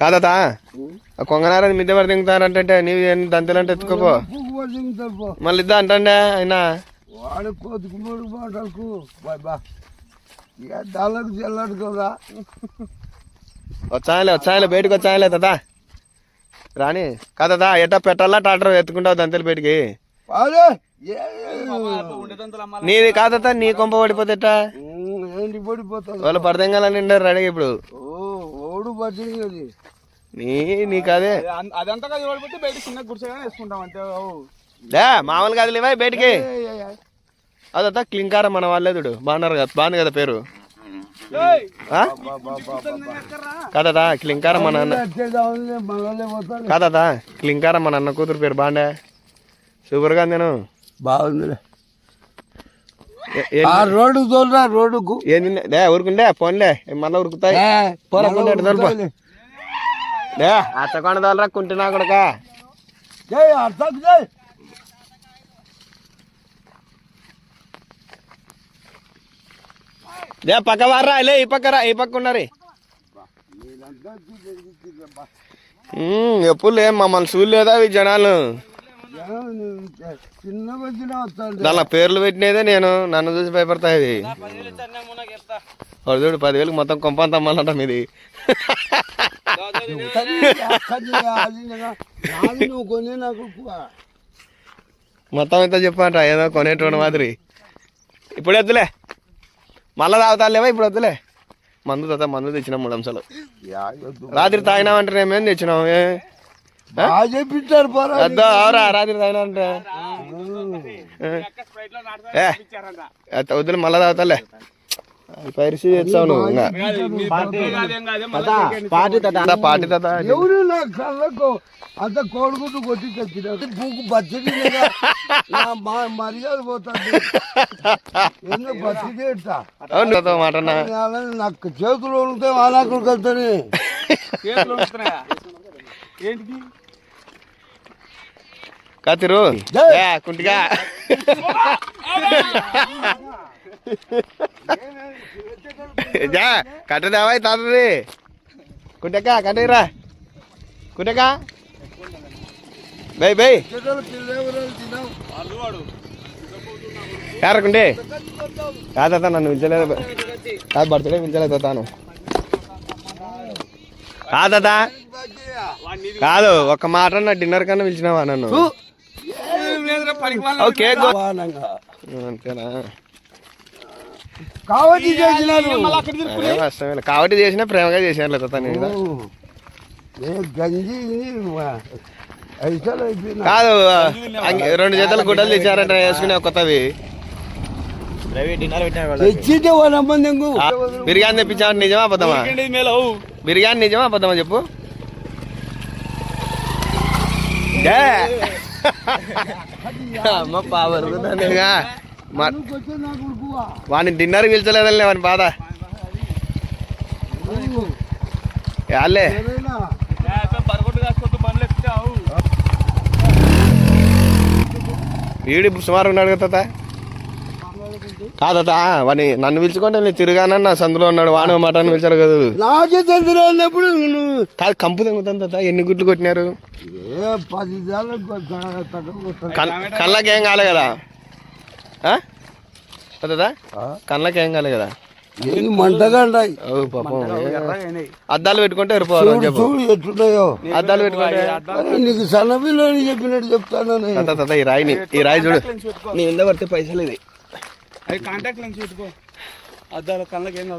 కాదా కొంగనారని మిద్దె పడి దిగుతారంటే నీవు దంతలంటే ఎత్తుకోపో. మళ్ళీ ఇద్దా అంటండే అయినా. వాడు మాటలకు. ఇక దాళ్ళకు చెల్లడుకోరా వచ్చాయలే వచ్చాయలే బయటకు వచ్చాయలే తాత. రాని కాదా ఎట్టా పెట్టాలా టాటర్ ఎత్తుకుంటావు దంతలు బయటికి? నీది కాదా నీ కొంప పడిపోతే ఎట్టా? వాళ్ళు పడదంగాలని ఉండారు రెడీ ఇప్పుడు. పట్టింది నీ నీకు అదే అదంతా కదా బయట చిన్న గుడిసెగా వేసుకుంటాం అంతే ఓ. లే మామూలు కాదు లేవా బయటికి. అదతా క్లింకారం మన వాళ్ళేదుడు బాగున్నారు కదా బాగుంది కదా పేరు? కాదా క్లింకారం మన అన్న. కాదా క్లింకారం మన అన్న కూతురు పేరు బాగుండే సూపర్గా నేను బాగుందిలే. ఆ రోడ్డు తోలరా రోడ్డుకు. ఏంది డే ఊరుకుండే పోన్లే మళ్ళీ ఉరుకుతాయి. తోలరా కుంటున్నా కొడక. పక్క వారా లే ఈ పక్క రా ఈ పక్క ఉన్నారు. ఎప్పుడు లే మమ్మల్ని చూడలేదా జనాలు? దానిలో పేర్లు పెట్టినదే నేను. నన్ను చూసి భయపడతాయి ఇది. చూడు పదివేలకు మొత్తం కొంపంత అమ్మాలంట మీది. మొత్తం ఎంత చెప్పంట ఏదో కొనేటువంటి మాదిరి. ఇప్పుడు వద్దులే. మళ్ళా తాగుతాలేవా ఇప్పుడు వద్దులే. మందు తాత మందు తెచ్చినాం మూడు అంశాలు. రాత్రి తాగినామంటే మేమేం తెచ్చినాము చెప్పించారు పోరా వద్దా మళ్ళా తాగుతాలే. పైరసీ తెచ్చావు నువ్వు ఇంకా. పార్టీ తాత. ఎవరు నా కళ్ళకు అంత కోడిగుడ్డు కొట్టి తెచ్చినారు పూకు బచ్చడి మర్యాద పోతుంది. ఎందుకు బచ్చడి మాట. నాకు చేతులు ఉంటే వాళ్ళకు వెళ్తానే చేతులు ఉంచుతున్నాయా? ఏంటిది? కాతిరు? కుంటిగా. జా కట్టదేవా తాతది? కుంటెక్క కట్టరా కుంటెక్క. By by. కారకుండి కాదా నన్ను పిలిచలేదు. కాదు బర్త్డే పిలిచలేదు తాను కాదా కాదు ఒక మాట నా డిన్నర్ కన్నా పిలిచినావా నన్ను? ఓకే కాబట్టి చేసినా ప్రేమగా చేసాను లేదా తను గంజి కాదు అంగి- రెండు జతలు గుడ్డలు తెచ్చారంట వేసుకునే కొత్తవి. బిర్యానీ తెప్పించావు నిజమా అబద్ధమా. బిర్యానీ నిజమా అబద్ధమా చెప్పు? ఏ! అమ్మ ఉడుకువా వాడిని డిన్నర్ పిలిచలేదని వాని బాధ. ఎక్కుతావు వీడి సుమారు ఉన్నాడు కదా కాదట వాడిని నన్ను పిలుచుకుంటే నేను తిరగానన్న సందులో ఉన్నాడు వాడు మాట అని పిలిచారు కదా. నాకే అన్నప్పుడు నువ్వు కాదు కంపు తెంగుతాను తాత ఎన్ని గుడ్లు కొట్టినారు? ఏ పది సార్లు తగ్గ కన్ కళ్ళకేం కాలే కదా? ఆ? కదా కళ్ళకేం కాలే కదా? మంటగా ఉన్నాయి ఓ పాపం అద్దాలు పెట్టుకుంటే ఎరిపోవాలి చూడు చెప్పు. చూడు ఎట్లున్నాయో. అద్దాలు పెట్టుకుంటే అరే, నీకు చెప్పినట్టు చెప్తాను నేను. తాత తాత ఈ రాయిని ఈ రాయి చూడు. నీ ఎంత పడితే పైసలు ఇది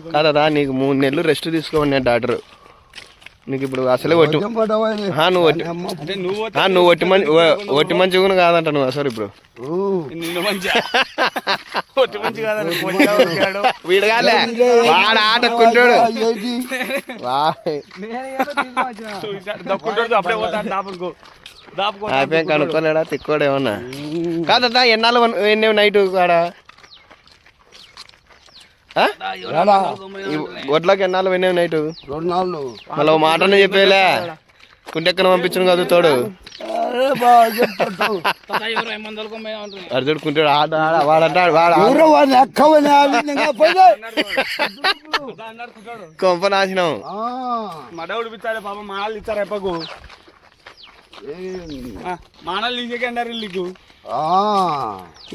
కాదు కాదా నీకు మూడు నెలలు రెస్ట్ తీసుకోమని డాక్టర్ నీకు ఇప్పుడు అసలే ఒట్టి నువ్వు ఒట్టి నువ్వు ఆ, నువ్వు ఒట్టి మంచి ఒట్టి మంచి కూడా కాదంట నువ్వు అసలు ఇప్పుడు. మంచిగా. వీడు కాలే వాడు ఆటకుంటాడు అయిపోయి కనుక్కోలేడా తిక్కోడు ఏమన్నా? కాదా ఎన్నాళ్ళు ఎన్ని నైట్ కాడ? గొడ్లకి ఎన్నాళ్ళు వినేవి నైట్? రెండు నాలుగు మళ్ళీ ఓ మాటనే చెప్పేలే? కుంటెక్కన పంపించను కాదు తోడు. అర్జుడు కుంటాడు ఆడ వాడంటాడు కొంప నాశనం. మడ ఉడిపిస్తాడు పాప మానాలు ఇస్తారు ఎప్పకు. మానాలు నీకు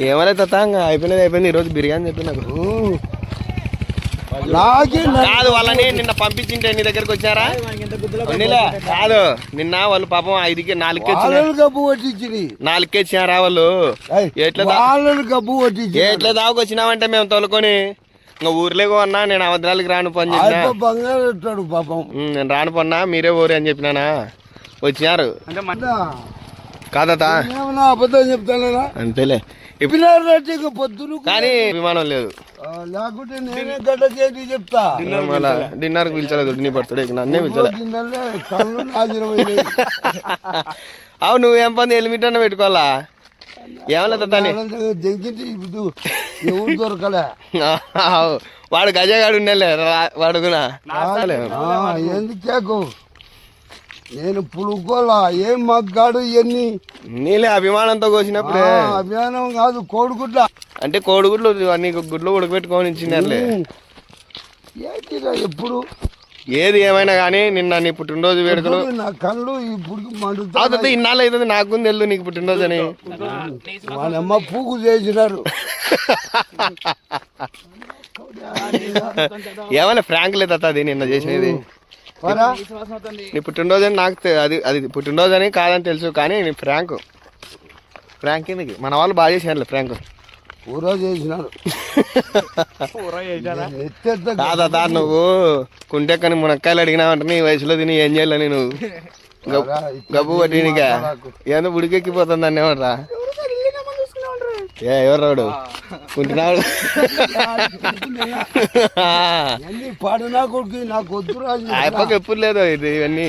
ఏమైనా తాత ఇంకా అయిపోయినది అయిపోయింది ఈరోజు బిర్యానీ చెప్పి నాకు. నాకే కాదు వాళ్ళని నిన్న పంపించింటే నీ దగ్గరికి వచ్చారా. కాదు నిన్న వాళ్ళు పాపం ఐదుకి వాళ్ళని గబ్బు పట్టించింది నాలుగుకే ఇచ్చినారా వాళ్ళు. ఎట్లా గబ్బు పట్టించి ఎట్లా దాకొచ్చినామంటే మేము తోలుకొని? ఇంకా ఊర్లేకో అన్నా నేను అవతరాలకి రాను పని పాపం. నేను రాను పన్నా మీరే ఊరే అని చెప్పినానా? వచ్చినారు. ఏమన్నా అబద్ధం చెప్తానా అంతేలే. కానీ విమానం లేదు. లేకుంటే నేనే గడ్డ చేతి చెప్తా. మళ్ళా డిన్నర్కి పిలిచలేదు నీ బర్త్డే నన్నే పిలిచలే. తిన్నాలే, కళ్ళు నాశనమైనాయి. అవు నువ్వేం పని హెల్మెట్ అన్న పెట్టుకోవాలా? ఇప్పుడు ఎవరు దొరకలే. ఆవ్. వాడు గజగాడు ఉండేలే రా- వాడు కూడా ఆ, ఎందుకు నేను పులుకోలా ఏం మగ్గాడు ఇవన్నీ నీలే అభిమానంతో కోసినప్పుడే. అభిమానం కాదు కోడిగుడ్ల. అంటే కోడిగుడ్లు నీకు గుడ్లు ఉడకబెట్టుకొని ఏంటిరా ఎప్పుడు? ఏది ఏమైనా కానీ నిన్న నీ పుట్టినరోజు వేడుకలు. నా కళ్ళు ఇప్పుడు మండుతా అవుతుంది ఇన్నాళ్ళు అవుతుంది నాకు తెలుసు నీకు పుట్టినరోజు అని. వాళ్ళమ్మ పూకు చేసినారు. ఏమైనా ఫ్రాంక్ లేదు అది నిన్న పరా నీ పుట్టినరోజు అని నాకు అది అది పుట్టినరోజు అని కాదని తెలుసు కానీ నీ ఫ్రాంక్. ఫ్రాంక్ ఎందుకు మన వాళ్ళు బాగా చేసారులే ఫ్రాంక్. చేసినారు. ఎత్తెత్త కాదా నువ్వు? కుంటెక్కని మునక్కాయలు అడిగినావంటే నీ వయసులో తిని ఏం చేయాలని నువ్వు గబ్- గబ్బు పట్టినిక. ఏదో ఉడికెక్కిపోతుంది అన్న ఏమట్రా ఏ ఎవరు రాడు? కుంటున్నాడు ఎన్ని పడనా కొడుకు నాకు వద్దు రాజు. ఆయప్పకి ఎప్పుడు లేదు ఇది ఇవన్నీ.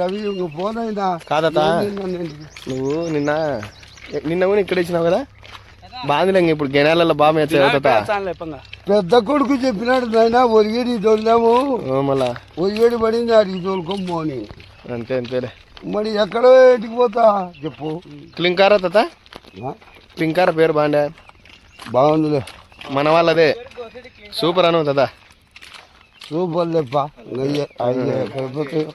రవి పోనైనా కాదత నువ్వు నిన్న నిన్న కూడా ఇక్కడ ఇచ్చినావు కదా? ఇంక ఇప్పుడు గెనాలలో బాగా పెద్ద కొడుకు చెప్పినాడు నాయన ఒరిగేడి తోలినాము మళ్ళా. ఒరిగేడి పడింది ఆడికి తోలుకోమోని అంతే అంతేలే. మరి ఎక్కడో ఎటుకు పోతా చెప్పు క్లింకారా తాత ఆ? క్లింకార పేరు బాగుండే బాగుందిలే మన వాళ్ళదే సూపర్ అను తాత సూపర్ లేప్ప అయ్యే అయ్యే ఎక్కడ పోతాయో